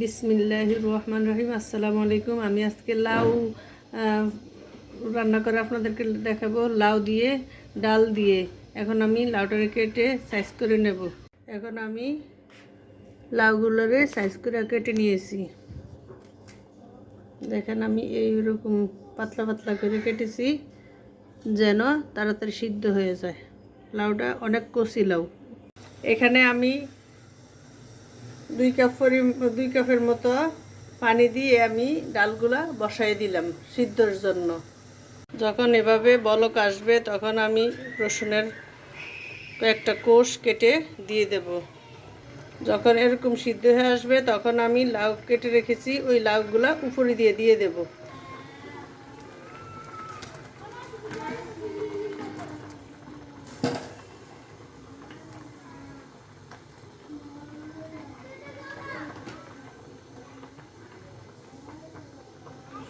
বিসমিল্লাহ রহমান রহিম আসসালামু আলাইকুম। আমি আজকে লাউ রান্না করে আপনাদেরকে দেখাবো। লাউ দিয়ে, ডাল দিয়ে। এখন আমি লাউটারে কেটে সাইজ করে নেব। এখন আমি লাউগুলোরে সাইজ করে কেটে নিয়েছি। দেখেন আমি এইরকম পাতলা পাতলা করে কেটেছি, যেন তাড়াতাড়ি সিদ্ধ হয়ে যায়। লাউটা অনেক কচি লাউ। এখানে আমি দুই কাপ পরি দুই কাপের মতো পানি দিয়ে আমি ডালগুলা বসাই দিলাম সিদ্ধর জন্য। যখন এভাবে বলক আসবে, তখন আমি রসুনের কয়েকটা কোষ কেটে দিয়ে দেব। যখন এরকম সিদ্ধ হয়ে আসবে, তখন আমি লাউ কেটে রেখেছি, ওই লাউগুলা উপরে দিয়ে দিয়ে দেব।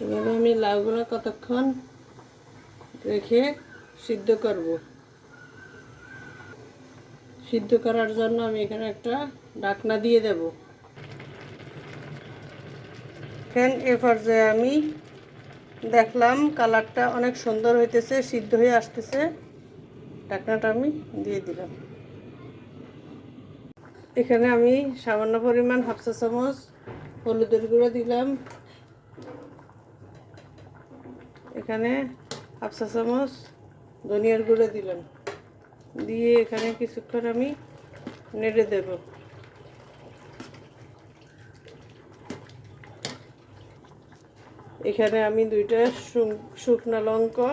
এভাবে আমি লাউগুলো কতক্ষণ রেখে সিদ্ধ করব। সিদ্ধ করার জন্য আমি এখানে একটা ঢাকনা দিয়ে দেব। ফ্যান এ পর্যায়ে আমি দেখলাম কালারটা অনেক সুন্দর হইতেছে, সিদ্ধ হয়ে আসতেছে। ঢাকনাটা আমি দিয়ে দিলাম। এখানে আমি সামান্য পরিমাণ হাফসা চামচ হলুদের গুঁড়ো দিলাম। এখানে হাফসা চামচ ধনিয়ার গুঁড়ো দিলাম। দিয়ে এখানে কিছুক্ষণ আমি নেড়ে দেব। এখানে আমি দুইটা শুকনো লঙ্কা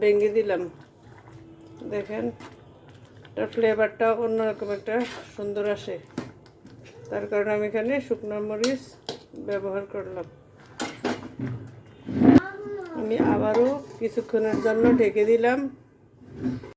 ভেঙে দিলাম। দেখেন, তার ফ্লেভারটা অন্যরকম একটা সুন্দর আসে। তার কারণে আমি এখানে শুকনো মরিচ ব্যবহার করলাম। আমি আবারও কিছুক্ষণের জন্য ঢেকে দিলাম।